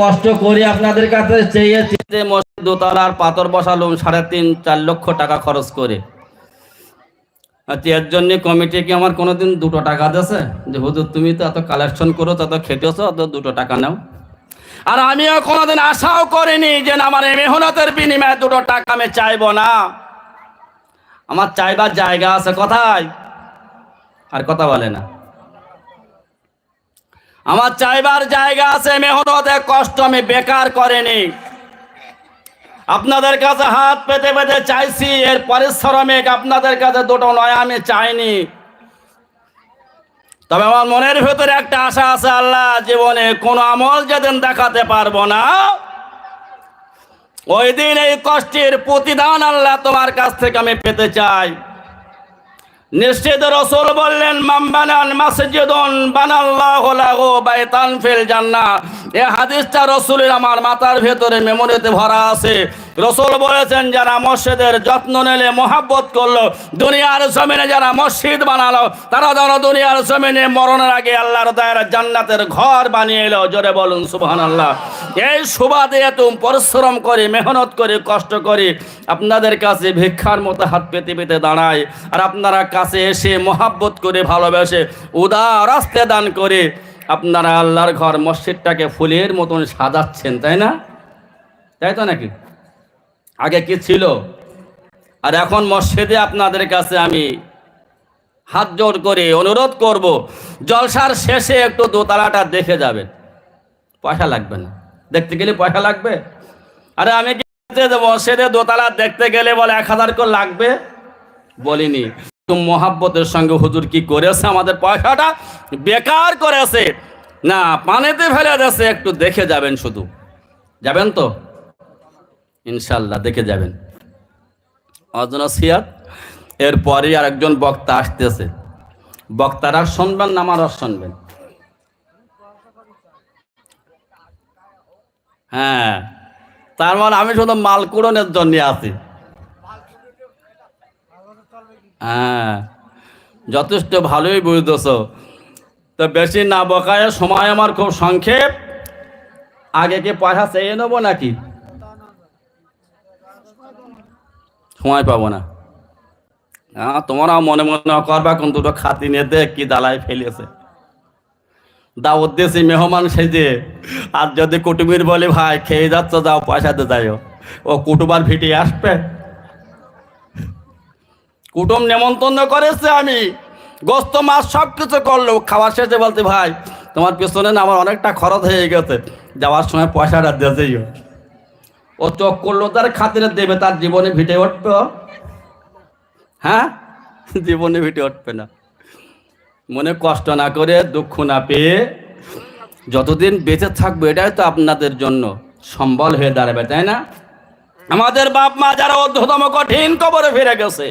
কষ্ট করে আপনাদের কাছে চেয়েছি যে মসজিদ দোতলার পাথর বসালুম সাড়ে তিন, চার লক্ষ টাকা খরচ করে। আচ্ছা এর জন্য কমিটি কি আমার কোনোদিন দুটো টাকা দিয়েছে? যে হুজুর, তুমি তো এত কালেকশন করো তত খেটেছো অত দুটো টাকা নাও। আর আমিও কোনোদিন আশাও করিনি যে আমার মেহনতের বিনিময়ে দুটো টাকা আমি চাইব না। আমার চাইবার জায়গা আছে কোথায়? আর কথা বলে না। আমার চাইবার জায়গা আছে, মেহনতে কষ্ট আমি বেকার করেনি। আপনাদের কাছে হাত পেতে পেতে চাইছি, এর পরিশ্রমিক আপনাদের কাছে দুটো নয়, আমি চাইনি। তবে আমার মনের ভেতরে একটা আশা আছে, আল্লাহ জীবনে কোনো আমল যেদিন দেখাতে পারব না, ওই দিন এই কষ্টের প্রতিদান আল্লাহ তোমার কাছ থেকে আমি পেতে চাই। নিশ্চিত রসুল বললেন মামবানান মাসজিদুন, বানাল্লাহু লাহু বাইতান ফিল জান্নাহ। এ হাদিসটা রসুলের আমার মাথার ভেতরে মেমোরিতে ভরা আছে। রসুল বলেছেন, যারা মসজিদের যত্ন নিলে মোহাব্বত করল, দুনিয়ার জমিনে যারা মসজিদ বানালো, তারা যেন দুনিয়ার জমিনে মরণের আগে আল্লাহর দায়ের জান্নাতের ঘর বানিয়ে এলো। জোরে বলুন সুবহান আল্লাহ এই সুবাদে এত পরিশ্রম করে, মেহনত করে, কষ্ট করে, আপনাদের কাছে ভিক্ষার মতো হাত পেতে পেতে দাঁড়ায় আর আপনারা কাছে এসে মোহাব্বত করে ভালোবেসে উদার আস্তে দান করে আপনারা আল্লাহর ঘর মসজিদটাকে ফুলের মতন সাজাচ্ছেন, তাই না? তাই তো নাকি? আগে কি ছিল? আর এখন মসজিদে আপনাদের কাছে আমি হাত জোর করে অনুরোধ করব, জলসার শেষে একটু দোতলাটা দেখে যাবেন। পয়সা লাগবে না। দেখতে গেলে পয়সা লাগবে? আরে আমি কি মসজিদে দোতলা দেখতে গেলে বলে এক হাজার করে লাগবে? বলিনি। মহাব্বতের সঙ্গে হুজুর কি করেছে? আমাদের পয়সাটা বেকার করেছে। না, পানিতে ফেলে দিয়েছে। একটু দেখে যাবেন শুধু। যাবেন তো? ইনশাল্লাহ দেখে যাবেন। অজনসিয়াত এরপরে আরেকজন বক্তা আসতেছে। বক্তারা শুনবেন না আমারও শুনবেন। হ্যাঁ তার মানে আমি শুধু মাল কুড়নের জন্য আছি। হ্যাঁ যথেষ্ট ভালোই বুঝতেছ। তো বেশি না বকায় সময় আমার খুব সংক্ষেপ। আগে কি পয়সা চেয়ে নেব নাকি? সময় পাবো না। হ্যাঁ তোমরাও মনে মনে করবা কোন দুটো খাতি নিয়ে কি দালাই ফেলেছে। দাওয়াত দিয়েছি মেহমান সেজে। আর যদি কুটুমির বলে, ভাই, খেয়ে যাচ্ছ, যাও, পয়সা দিয়ে যাইও। ও কুটুবার ভিটে আসবে। কুটুম নেমন্তন্ন করেছে আমি। গোস্ত, মাছ সব কিছু করল। খাওয়ার শেষে বলতে ভাই, তোমার পেছনে না আমার অনেকটা খরচ হয়ে গেছে। যাওয়ার সময় পয়সাটা দিয়ে যাইও। ও চোখ করল, তার খাতিরে দেবে, তার জীবনে ভিটে উঠবে। হ্যাঁ? জীবনে ভিটে উঠবে না। মনে কষ্ট না করে, দুঃখ না পেয়ে যতদিন বেঁচে থাকব, এটাই তো আপনাদের জন্য সম্বল হয়ে দাঁড়াবে, তাই না? আমাদের বাপ মা যারা অধ্যতম কঠিন কবরে ফিরে গেছে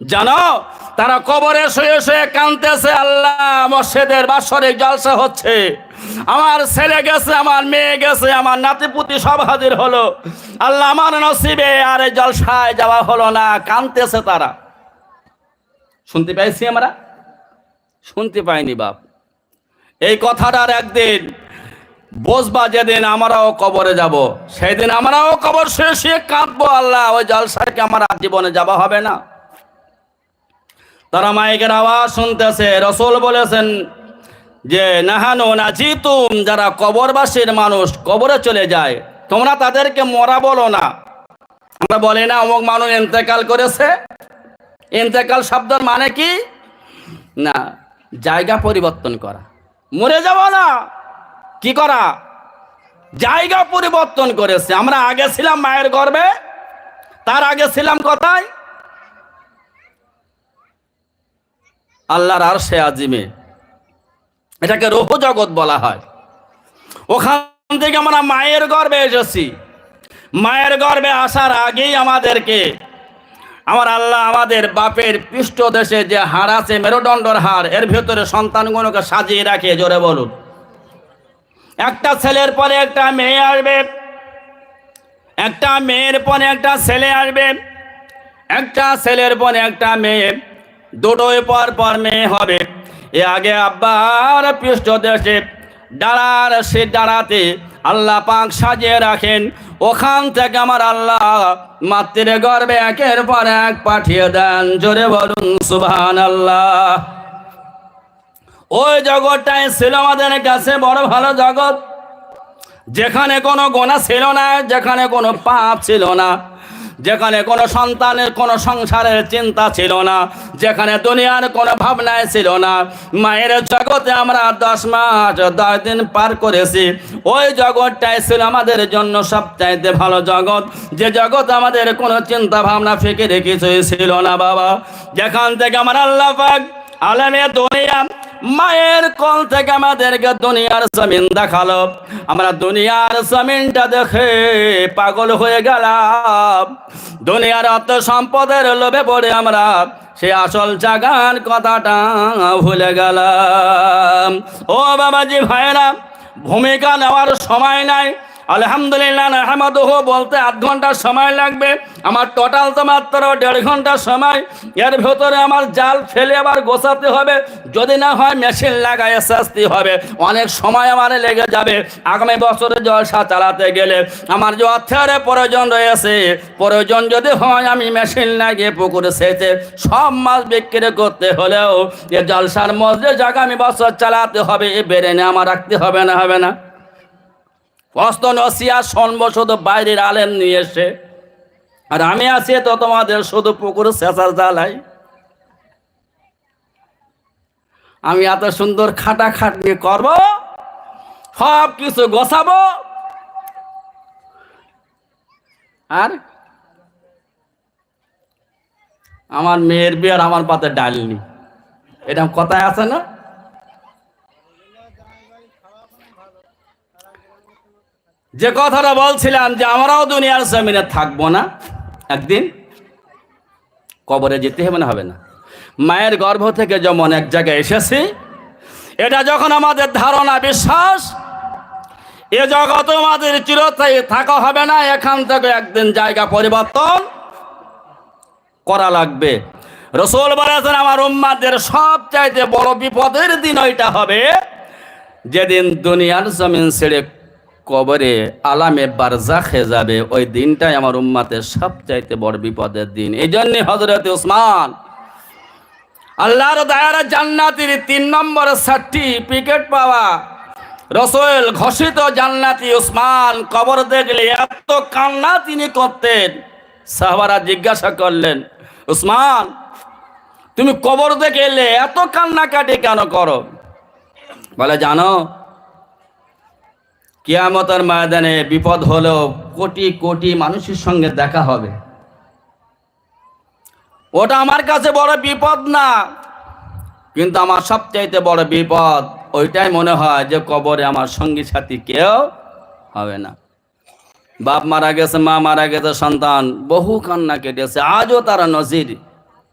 জানো, তারা কবরে শুয়ে শুয়ে কানতেছে আল্লাহ মসজিদের বাৎসরিক জলসা হচ্ছে। আমার ছেলে গেছে, আমার মেয়ে গেছে, আমার নাতিপুতি সব হাজির হলো। আল্লাহ আমার নসিবে আর এই জলসায় যাওয়া হলো না কানতেছে তারা। শুনতে পাইছি আমরা? শুনতে পাইনি বাপ। এই কথাটার একদিন বসবা যেদিন আমরাও কবরে যাব। সেই দিন আমরাও কবর শুয়ে শুয়ে কাঁদবো, আল্লাহ, ওই জলসায় কি আমার জীবনে যাওয়া হবে না? তারা মাইকের আওয়াজ শুনতেছে, রসুল বলেছেন যে, নাহানো না জিতুম যারা কবরবাসীর মানুষ কবরে চলে যায়, তোমরা তাদেরকে মরা বলো না। আমরা বলি, না, অমুক মানুষ ইন্তেকাল করেছে। ইন্তেকাল শব্দের মানে কি? না, জায়গা পরিবর্তন করা। মরে যাব না। কি করা? জায়গা পরিবর্তন করেছে। আমরা আগে ছিলাম মায়ের গর্বে তার আগে ছিলাম কোথায়? আল্লাহর আর সে আজিমে। এটাকে রোহ জগৎ বলা হয়। ওখান থেকে আমরা মায়ের গর্বে এসেছি। মায়ের গর্বে আসার আগেই আমাদেরকে, আমার আল্লাহ আমাদের বাপের পৃষ্ঠ দেশে যে হাড় আছে, মেরুদণ্ডর হাড়, এর ভেতরে সন্তানগুলোকে সাজিয়ে রাখে, জোরে বলুন। একটা ছেলের পরে একটা মেয়ে আসবে, একটা মেয়ের পরে একটা ছেলে আসবে, একটা ছেলের পরে একটা মেয়ে। দুটোই পর পর মেয়ে হবে। এ আগে আব্বার পৃষ্ঠ দেশে ডাড়ার সে ডাড়াতে আল্লাহ পাক সাজিয়ে রাখেন। ওখান থেকে আমার আল্লাহ মাতৃ গর্বে একের পর এক পাঠিয়ে দেন। জোরে বলুন সুবহান আল্লাহ ওই জগৎটাই ছিল আমাদের কাছে বড় ভালো জগৎ। যেখানে কোনো গোনা ছিল না, যেখানে কোনো পাপ ছিল না। যেখানে কোনো সন্তানের, কোনো সংসারের চিন্তা ছিল না, যেখানে দুনিয়ার কোনো ভাবনায় ছিল না। মায়ের জগতে আমরা দশ মাস, দশ দিন পার করেছি। ওই জগৎটাই ছিল আমাদের জন্য সবচাইতে ভালো জগৎ। যে জগৎ আমাদের কোনো চিন্তা ভাবনা ফেঁকে কিছুই ছিল না বাবা। যেখান থেকে আমার আল্লাহ আলমে দুনিয়া মায়ের কল থেকে আমাদেরকে দুনিয়ার জমিন দেখাল। আমরা দুনিয়ার জমিনটা দেখে পাগল হয়ে গেলাম। দুনিয়ার অত সম্পদের লোভে পড়ে আমরা, সে আসল জাগান কথাটা ভুলে গেলাম। ও বাবাজি ভাইরা ভূমিকা নেওয়ার সময় নাই। আলহামদুলিল্লাহ আহমদহ বলতে আধ ঘণ্টা সময় লাগবে। আমার টোটাল তো মাত্র দেড় ঘণ্টা সময়। এর ভেতরে আমার জাল ফেলে আবার গোছাতে হবে। যদি না হয় মেশিন লাগায় শাস্তি হবে। অনেক সময় আমার লেগে যাবে। আগামী বছরে জলসা চালাতে গেলে আমার যে অর্থের প্রয়োজন রয়েছে, প্রয়োজন যদি হয়, আমি মেশিন লাগিয়ে পুকুরে সেচে সব মাছ বিক্রি করতে হলেও এ জলসার মধ্যে আগামী বছর চালাতে হবে, এ বেড়ে আমার রাখতে হবে না হবে না। অস্ত নসিয়া সন্ব শুধু বাইরের আলেন নিয়ে এসে। আর আমি আছি তো তোমাদের শুধু পুকুর শেষার জ্বালাই আমি এত সুন্দর খাটা খাটনি করব, সব কিছু গোছাবো। আর আমার মেয়ের বিয়ার আমার পাতে ডালনি এটা কথায় আছে না? যে কথাটা বলছিলাম যে আমরাও দুনিয়ার জমিনে থাকব না, একদিন কবরে যেতে হবে না হবে না। মায়ের গর্ভ থেকে যেমন এক জায়গায় এসেছি, এটা যখন আমাদের ধারণা, বিশ্বাস, এ জগৎ আমাদের চিরস্থায়ী, থাকা হবে না, এখান থেকে একদিন জায়গা পরিবর্তন করা লাগবে। রসুল বলেছেন, আমার উম্মাদের সব চাইতে বড় বিপদের দিন ওইটা হবে যেদিন দুনিয়ার জমিন ছেড়ে কবরে আলামে বারজাখে যাবে। ওই দিনটাই আমার উম্মাতের সবচাইতে বড় বিপদের দিন। এই জন্যে হজরত উসমান, আল্লাহর দায়ার জান্নাতির তিন নম্বর সার্টিফিকেট পাওয়া রসোল ঘোষিত জান্নাতি উসমান কবর দেখলে এত কান্না তিনি করতেন। সাহবারা জিজ্ঞাসা করলেন, উসমান, তুমি কবর দেখে এলে এত কান্নাকাটি কেন করো? বলে, জানো কিয়ামতের ময়দানে বিপদ হলেও কোটি কোটি মানুষের সঙ্গে দেখা হবে। ওটা আমার কাছে বড় বিপদ না, কিন্তু আমার সবচাইতে বড় বিপদ ওইটাই মনে হয় যে কবরে আমার সঙ্গী সাথী কেউ হবে না। বাপ মারা গেছে, মা মারা গেছে, সন্তান বহু কান্না কেটেছে, আজও তারা নজির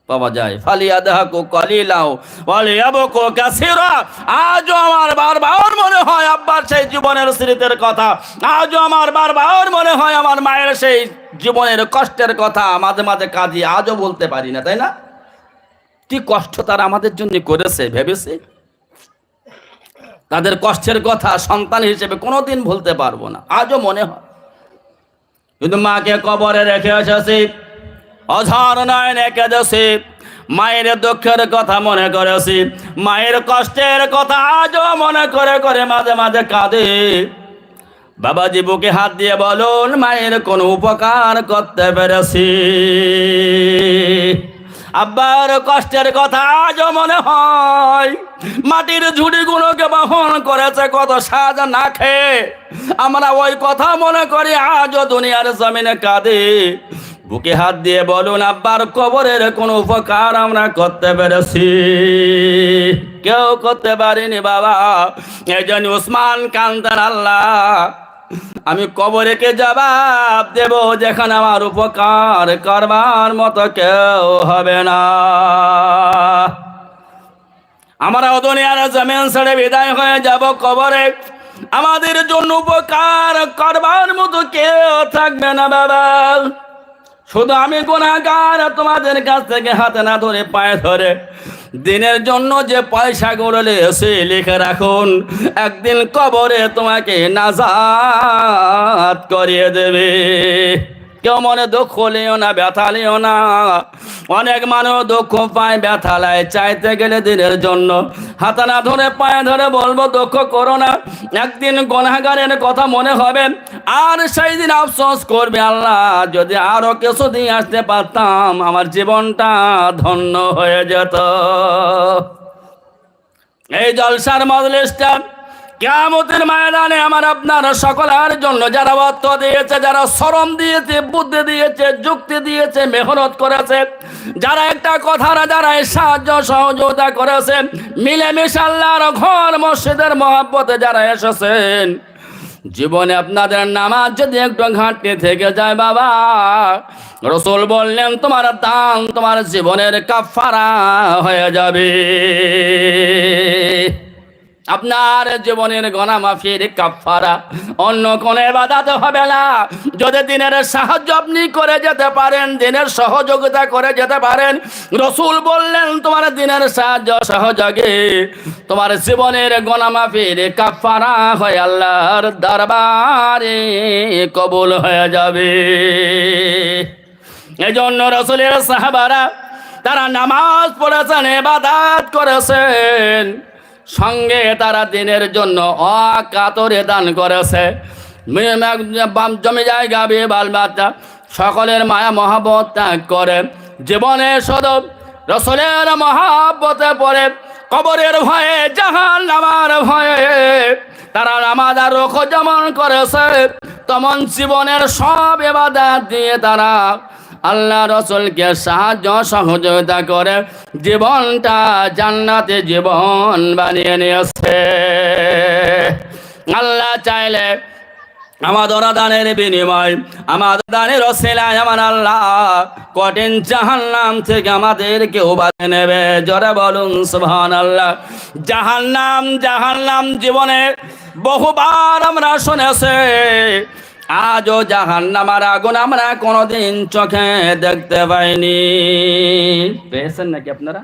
পাওয়া যায়। ফালিয়া দেহাকো কলিলাও, ওয়ালিয়াবকো কাসিরা। আজও আমার বারবার মনে হয় আব্বার সেই জীবনের স্মৃতির কথা। আজও আমার বারবার মনে হয় আমার মায়ের সেই জীবনের কষ্টের কথা। মাঝে মাঝে কাজী আজও বলতে পারি না, তাই না? কি কষ্ট তারা আমাদের জন্য করেছে, ভেবেছে? তাদের কষ্টের কথা সন্তান হিসেবে কোনোদিন ভুলতে পারব না। আজও মনে হয়। কিন্তু মাকে কবরে রেখে এসেছি। অঝর দেছি মায়ের দুঃখের কথা মনে করেছি। মায়ের কষ্টের কথা আজও মনে করে করে মাঝে মাঝে কাঁদে। বাবাজি বুকে হাত দিয়ে বলুন, মায়ের কোন উপকার করতে পেরেছি। আব্বার কষ্টের কথা আজও মনে হয়। মাটির ঝুড়িগুলোকে বহন করেছে, কত সাজ না খেয়ে। আমরা ওই কথা মনে করি, আজও দুনিয়ার জমিনে কাঁদে। বুকে হাত দিয়ে বলুন, আব্বার কবরের কোন উপকার আমরা করতে পেরেছি? কেউ করতে পারিনি বাবা। এই জন্য উসমান কান্তার আল্লাহ, আমি কবরেকে জবাব দেব যেখানে আমার উপকার করবার মতো কেউ হবে না। আমরা দুনিয়ার জমিন ছেড়ে বিদায় হয়ে যাব কবরে। আমাদের জন্য উপকার করবার মতো কেউ থাকবে না বাবা। শুধু আমি গুণাগার, তোমাদের কাছ থেকে হাতে না ধরে পায়ে ধরে। দিনের জন্য যে পয়সা গড়লে সে লিখে রাখুন। একদিন কবরে তোমাকে নাজাত করিয়ে দেবে। কেউ মনে দুঃখ লিও না, ব্যথা লিও না। অনেক মানুষ দুঃখ পায়, ব্যথা লায় চাইতে গেলে দিনের জন্য। হাতানা ধরে, পায়ে ধরে বলব, দুঃখ করো না। একদিন গণাগারের কথা মনে হবে। আর সেই দিন আফসোস করবে আল্লাহ, যদি আরও কিছু দিয়ে আসতে পারতাম, আমার জীবনটা ধন্য হয়ে যেত। এই জলসার মজলিসটা কেমতের ময়দানে আমার আপনার সকলের জন্য যারা অর্থ দিয়েছে, যারা শ্রম দিয়েছে, বুদ্ধি দিয়েছে, যুক্তি দিয়েছে, মেহনত করেছে, যারা একটা কথার যারা সাহায্য, সহযোগিতা করেছে, মিলেমিশে আল্লাহর ঘর মসজিদের মহাব্বতে যারা এসেছেন, জীবনে আপনাদের নামাজ যদি একটু ঘাটতি থেকে যায় বাবা, রসুল বললেন, তোমার দান তোমার জীবনের কাফারা হয়ে যাবে। আপনার জীবনের গণা মাফির কাফারা অন্য কোনো বাদাত হবে না। যদি দিনের সাহায্য আপনি করে যেতে পারেন, দিনের সহযোগিতা করে যেতে পারেন, রসুল বললেন, তোমার দিনের সাহায্য সহযোগে, তোমার জীবনের গণা মাফির কাফারা হয়ে আল্লাহর দরবারে কবুল হয়ে যাবে। এজন্য রসুলের সাহাবারা তারা নামাজ পড়েছেন এবাদাত করেছেন। সঙ্গে তারা দিনের জন্য অকাতরে দান করেছে। জমি জায়গা বিয়ে বাল বাচ্চা সকলের মায়া মহাবত ত্যাগ করে। জীবনে সদব রসলের মহাব্বতে পড়ে, কবরের ভয়ে জাহান নামার ভয়ে। তারা নামাদার রোখ যেমন করেছে, তেমন জীবনের সব এবাদাত দিয়ে তারা আল্লাহ রসুলকে সাহায্য সহযোগিতা করে জীবনটা জান্নাতে জীবন বানিয়ে নিয়েছে। আল্লাহ চাইলে আমাদের দানের বিনিময়, আমাদের দানের অসিলায় আমার আল্লাহ কঠিন জাহান্নাম থেকে আমাদেরকে উবাদে নেবে। জরে বলুন সুবহান আল্লাহ জাহান্নাম জাহান্নাম জীবনে বহুবার আমরা শুনেছি আজও জাহান্নামার আগুন আমরা কোনোদিন চোখে দেখতে পাইনি। পেয়েছেন নাকি আপনারা?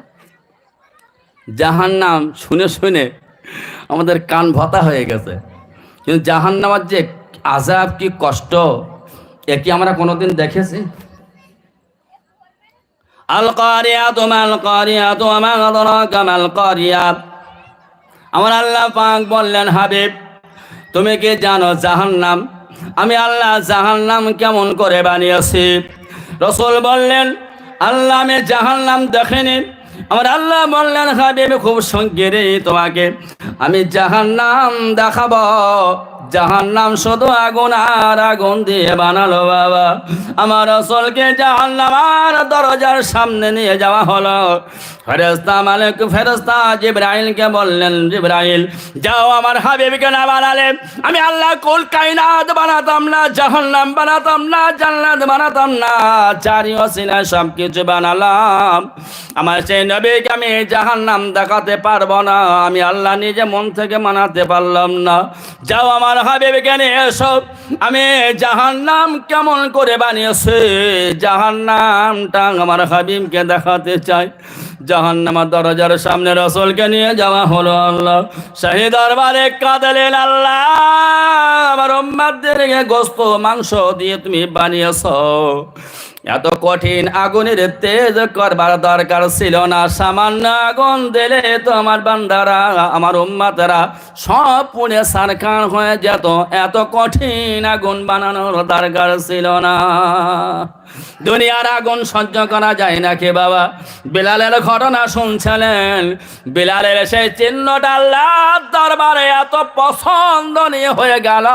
জাহান্নাম, শুনে শুনে আমাদের কান ভতা হয়ে গেছে। কিন্তু জাহান্নামার যে আজাব কি কষ্ট, এ কি আমরা কোনোদিন দেখেছি? আল কারিয়াত মাল কারিয়াত মা আদরাকা মাল কারিয়াত আমার আল্লাহ বললেন, হাবিব, তুমি কি জানো জাহান্নাম আমি আল্লাহ জাহান্নাম কেমন করে বানিয়েছি? রসুল বললেন, আল্লাহ আমি জাহান্নাম দেখেনি। আমার আল্লাহ বললেন, হাবিব, খুব সঙ্গীরে তোমাকে। আমি জাহান্নাম দেখাবো। জাহান নাম শুধু আগুন আর আগুন দিয়ে বানালো বাবা। আমার রসলকে জাহান নামার দরজার সামনে নিয়ে যাওয়া হলো। ফেরেস্তা মালিক ফেরেস্তা জিব্রাইলকে বললেন, জিব্রাইল, যাও আমার হাবিবকে না বানালে। আমি আল্লাহ কুল কাইনাত বানাতাম না, জাহান্নাম বানাতাম না, জান্নাত বানাতাম না। চারি অসিলা সব কিছু বানালাম। আমার সেই নবীকে আমি জাহান্নাম দেখাতে পারব না। আমি আল্লাহ নিজে মন থেকে মানাতে পারলাম না। যাও আমার হাবিবকে নিয়ে এসো আমি জাহান্নাম কেমন করে বানিয়েছে? জাহান্নামটা আমার হাবিবকে দেখাতে চাই। জাহান নামার দরজার সামনে রসলকে নিয়ে যাওয়া হলো আল্লাহ। শাহী দরবারে কাঁদলেন, আল্লাহ, আমার উম্মাদের গোস্ত মাংস দিয়ে তুমি বানিয়েছ। এত কঠিন আগুনের তেজ করবার দরকার ছিল না। সামান্য আগুন দিলে তো আমার বান্দারা, আমার উম্মাতারা সব পুড়ে সারখান হয়ে যেত। এত কঠিন আগুন বানানোর দরকার ছিল না। দুনিয়ার আগুন সহ্য করা যায় না কে বাবা? বিলালের ঘটনা শুনছিলেন। বিলালের সেই চিহ্নটা আল্লাহ দরবারে এত পছন্দনীয় হয়ে গেল।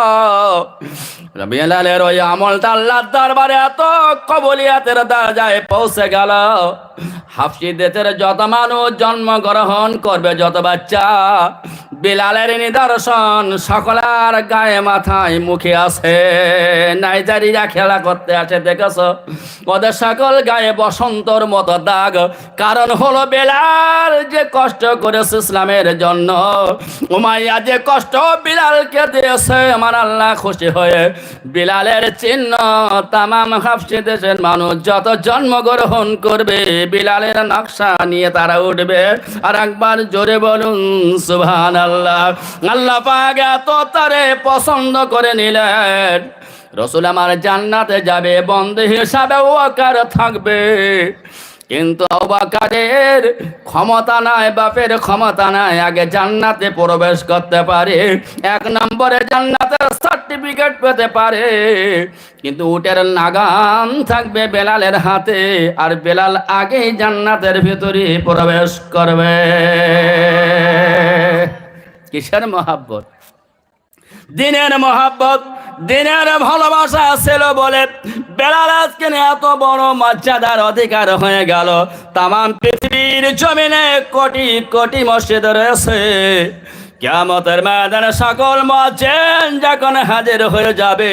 বিলালের ওই আমলটা আল্লাহ দরবারে এত কবলিয়াতের দরজায় পৌঁছে গেল। হাফসি দেশের যত মানুষ জন্মগ্রহণ করবে, যত বাচ্চা, বিলালের নিদর্শন সকলার গায়ে মাথায় মুখে আছে নাইজারিরা খেলা করতে আসে, দেখেছ? ওদের সকল গায়ে বসন্তর মতো দাগ। কারণ হলো বেলাল যে কষ্ট করেছে ইসলামের জন্য, উমাইয়া যে কষ্ট বিলালকে দিয়েছে, আমার আল্লাহ খুশি হয়ে বিলালের চিহ্ন তামাম হাফসি দেশের মানুষ যত জন্মগ্রহণ করবে বিলালের নকশা নিয়ে তারা উঠবে। আর একবার জোরে বলুন সুভান আল্লাহ আল্লাহ পাক তারে পছন্দ করে নিলেন। রসুল আমার জান্নাতে যাবে বন্ধ হিসাবে ওয়াকার থাকবে। কিন্তু অবাকারের ক্ষমতা নাই, বাপের ক্ষমতা নাই, আগে জান্নাতে প্রবেশ করতে পারে, এক নম্বরে জান্নাতের সার্টিফিকেট পেতে পারে। কিন্তু উটের নাগাম থাকবে বেলালের হাতে, আর বেলাল আগেই জান্নাতের ভিতরে প্রবেশ করবে। কিসের মহাব্বত? দিনের মহাব্বত। দিনের ভালোবাসা ছিল বলে বেলাল আজকে এত বড় মর্যাদার অধিকার হয়ে গেল। তাম পৃথিবীর জমিনে কোটি কোটি মসজিদ রয়েছে। কেমতের ময়দানে সকল মজ্জেন যখন হাজির হয়ে যাবে,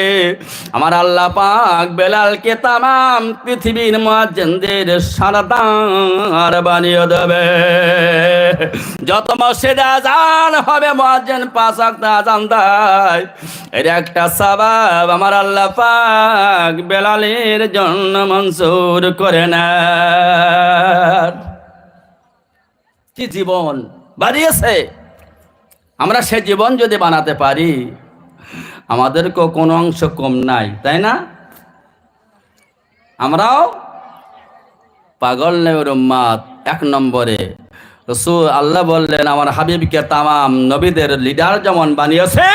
আমার আল্লাহ পাক বেলালকে তাম পৃথিবীর মজ্জেনদের সারদার বানিয়ে দেবে। যত মসজিদে আজান হবে মজ্জেন পাঁচ ওয়াক্ত আজান দেয়। এর একটা সবাব আমার আল্লাহ পাক বেলালের জন্য মঞ্জুর করে না কি জীবন বাড়িয়েছে? আমরা সে জীবন যদি বানাতে পারি, আমাদেরকেও কোনো অংশ কম নাই, তাই না? আমরাও পাগল নেবের উম্মাদ, এক নম্বরে। আল্লাহ বললেন, আমার হাবিবকে তামাম নবীদের লিডার যেমন বানিয়েছে,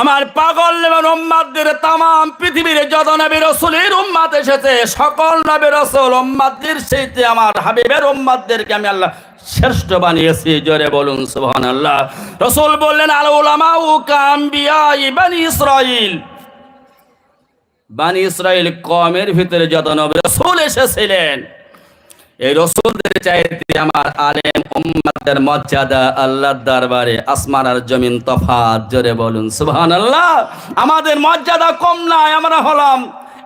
আমার পাগল নেবেন উম্মাদদের তামাম পৃথিবীর যত নবী রসুলের উম্মাদ এসেছে, সকল নবী রসুল উম্মাদদের সেইতে আমার হাবিবের উম্মাদদেরকে আমি আল্লাহ শ্রেষ্ঠ বানিয়েছি, জোরে বলুন সুবহান আল্লাহ রসুল বললেন ইসরাইল বানি ইসরাইল কমের ভিতরে যত নবী রসুল এসেছিলেন, এই রসুলদের চাইতে আমার আলেম উম্মাদের মর্যাদা আল্লাহর দরবারে আসমান আর জমিন তফাত জোরে বলুন সুবহান আল্লাহ আমাদের মর্যাদা কম নাই, আমরা হলাম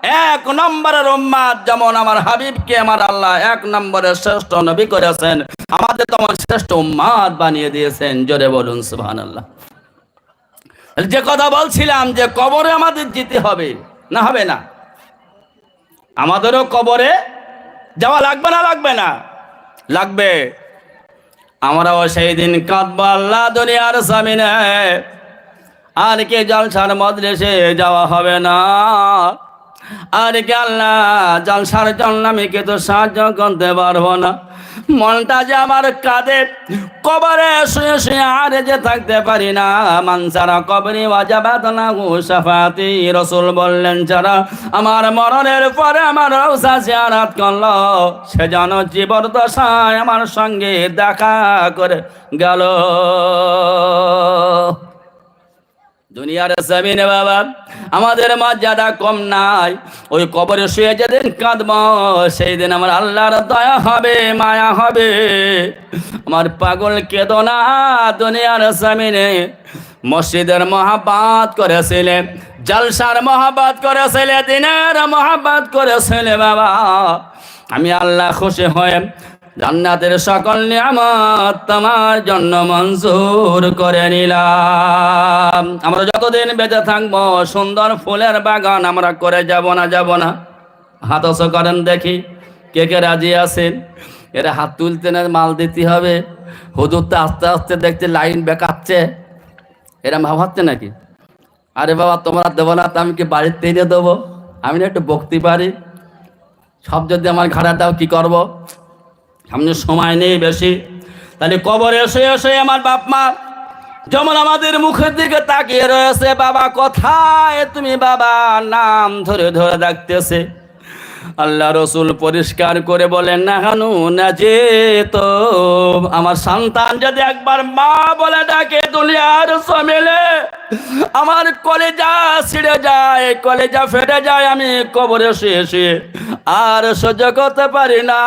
এক নম্বরের উম্মাদ যেমন আমার হাবিবকে, আমার আল্লাহ এক নম্বরের শ্রেষ্ঠ নবী করেছেন, আমাদের তেমন শ্রেষ্ঠ উম্মাদ বানিয়ে দিয়েছেন। জোরে বলুন সুবহান আল্লাহ যে কথা বলছিলাম যে কবরে আমাদের যেতে হবে, না হবে না? আমাদেরও কবরে যাওয়া লাগবে না লাগবে না? লাগবে। আমরাও সেই দিন কাঁদবো আল্লাহ দুনিয়ার সামিনে আর কে জলসার মজলিসে যাওয়া হবে না? আর কে আল্লাহ জলসার জন্য আমি কে তো সাহায্য করতে পারব না। মনটা যে আমার কাঁদে, কবরে শুয়ে শুয়ে আর যে থাকতে পারি না। মানসারা কবরে ওয়াজাবাত না সাফাতি রসুল বললেন, যারা আমার মরণের পরে আমার রৌসা জিয়ারাত করল, সে যেন জীবন দশায় আমার সঙ্গে দেখা করে গেল। দুনিয়ার জমিনে বাবা, আমাদের মর্যাদা কম নাই। ওই কবরে শুয়ে যেদিন কাঁদব সেই দিন আমার আল্লাহর দয়া হবে, মায়া হবে। আমার পাগল কেদো না দুনিয়ার জমিনে। মসজিদের মহাবাত করেছিলে, জলসার মহাবাত করেছিলে, দিনের মহাবাত করেছিলে বাবা। আমি আল্লাহ খুশি হয়ে জান্নাতের সকল নিয়ামত তোমার জন্য মঞ্জুর করে নিলাম। আমরা যতদিন বেঁচে থাকব, সুন্দর ফুলের বাগান আমরা করে যাব না যাব না। হাত করেন দেখি, কে কে রাজি আছেন? এরা হাত তুলতে না মাল দিতে হবে। হুজুর তো আস্তে আস্তে দেখতে লাইন বেকাচ্ছে। এরা ভাবাচ্ছে নাকি? আরে বাবা, তোমরা দেবো না তো আমি কি বাড়ির তেড়ে দেবো? আমি না একটু বকতে পারি। সব যদি আমার ঘাড়া দাও, কি করব? সামনে সময় নেই বেশি। তাহলে কবরে এসে এসে আমার বাপ মা যেমন আমাদের মুখের দিকে তাকিয়ে রয়েছে, বাবা কোথায় তুমি বাবা? নাম ধরে ধরে ডাকতেছে। আল্লাহ রসুল পরিষ্কার করে বলেন না হানু না যে তো আমার সন্তান যদি একবার মা বলে ডাকে দুনিয়ার সমেলে, আমার কলেজা ছিঁড়ে যায়, কলেজা ফেটে যায়, আমি কবরে শুয়ে শুয়ে আর সহ্য করতে পারি না।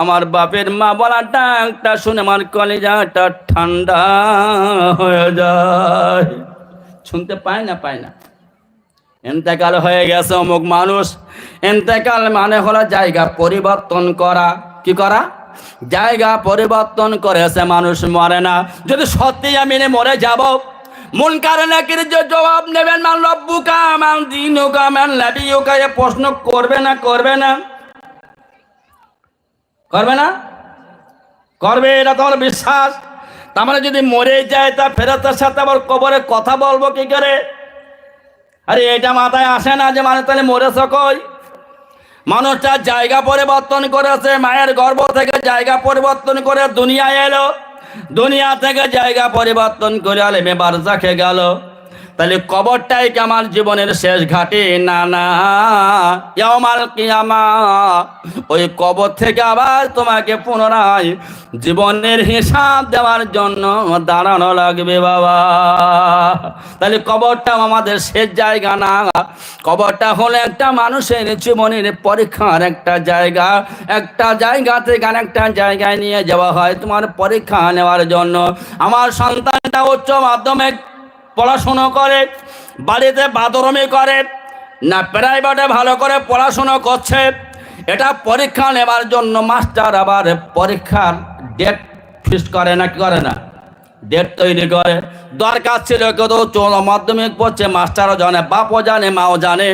আমার বাপের মা বলা ডাকটা শুনে আমার কলেজাটা ঠান্ডা হয়ে যায়। শুনতে পায় না পায় না। এন্তেকাল হয়ে গেছে অমুক মানুষ। এন্তেকাল মানে হলো জায়গা পরিবর্তন করা। কি করা? জায়গা পরিবর্তন করেছে মানুষ মরে না। যদি সত্যি আমি মরে যাব মন কারণে যে জবাব নেবেন, মান রব্বুকা, মান দিন ওকা মান এ প্রশ্ন করবে না করবে না। করবে না? করবে, এটা তোমার বিশ্বাস। তার মানে যদি মরে যায়, তা ফেরতের সাথে আবার কবরে কথা বলব কি করে? আরে, এটা মাথায় আসে না যে মানে তাহলে মরে কই? মানুষটা জায়গা পরিবর্তন করেছে, মায়ের গর্ভ থেকে জায়গা পরিবর্তন করে দুনিয়া এলো। দুনিয়া থেকে জায়গা পরিবর্তন করে আলেমে বারজাখে গেল। তাহলে কবরটাই কি আমার জীবনের শেষ ঘাটে? না না। কিয়ামা। ওই কবর থেকে আবার তোমাকে পুনরায় জীবনের হিসাব দেওয়ার জন্য দাঁড়ানো লাগবে, বাবা। তাহলে কবরটা আমাদের শেষ জায়গা না। কবরটা হলো একটা মানুষের জীবনের পরীক্ষার একটা জায়গা। একটা জায়গা থেকে আরেকটা জায়গায় নিয়ে যাওয়া হয় তোমার পরীক্ষা নেওয়ার জন্য। আমার সন্তানটা উচ্চ মাধ্যমিক পড়াশুনো করে, বাড়িতে বাদরমি করে, না প্রাইভেটে ভালো করে পড়াশুনো করছে, এটা পরীক্ষা নেবার জন্য মাস্টার আবার পরীক্ষার ডেট ফিক্স করে না, কি করে না? ডেট তৈরি করে। দরকার ছিল কত চৌল মাধ্যমিক পড়ছে মাস্টারও জানে, বাপও জানে, মাও জানে,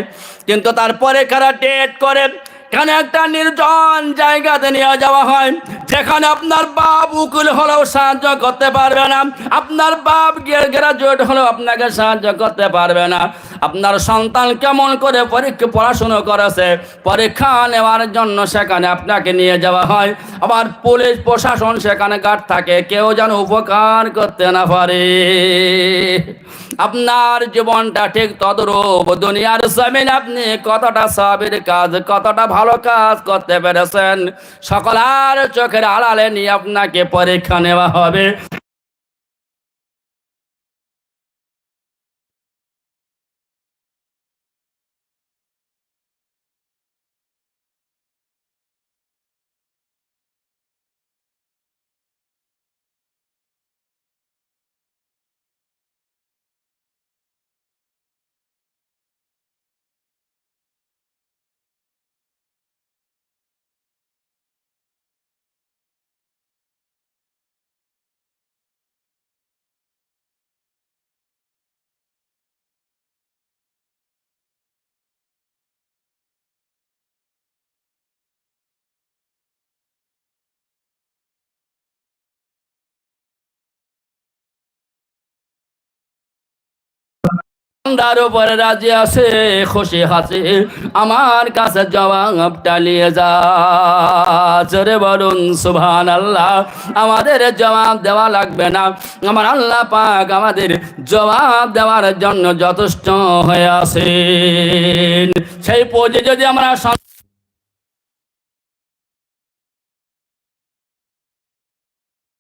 কিন্তু তার পরীক্ষারা ডেট করে কেন একটা নির্জন জায়গাতে নিয়ে যাওয়া হয়, যেখানে আপনার বাপ উকুল হলেও সাহায্য করতে পারবে না। আপনার বাপ গ্রাজুয়েট হলেও আপনাকে সাহায্য করতে পারবে না। আপনার সন্তান কেমন করে পরীক্ষা পড়াশুনো করেছে, পরীক্ষা নেওয়ার জন্য সেখানে আপনাকে নিয়ে যাওয়া হয়। আবার পুলিশ, প্রশাসন সেখানে গার্ড থাকে, কেউ যেন উপকার করতে না পারে। আপনার জীবনটা ঠিক তদরূপ। দুনিয়ার জমিন আপনি কতটা সাবের কাজ, কতটা ভালো কাজ করতে পেরেছেন। সকলার চোখের আড়ালে নিয়ে আপনাকে পরীক্ষা নেওয়া হবে। বান্দার উপরে রাজি আছে, খুশি হাসি, আমার কাছে জবাবটা নিয়ে যা। রে বলুন সুভান আল্লাহ আমাদের জবাব দেওয়া লাগবে না। আমার আল্লাহ পাক আমাদের জবাব দেওয়ার জন্য যথেষ্ট হয়ে আসেন সেই পোজে যদি আমরা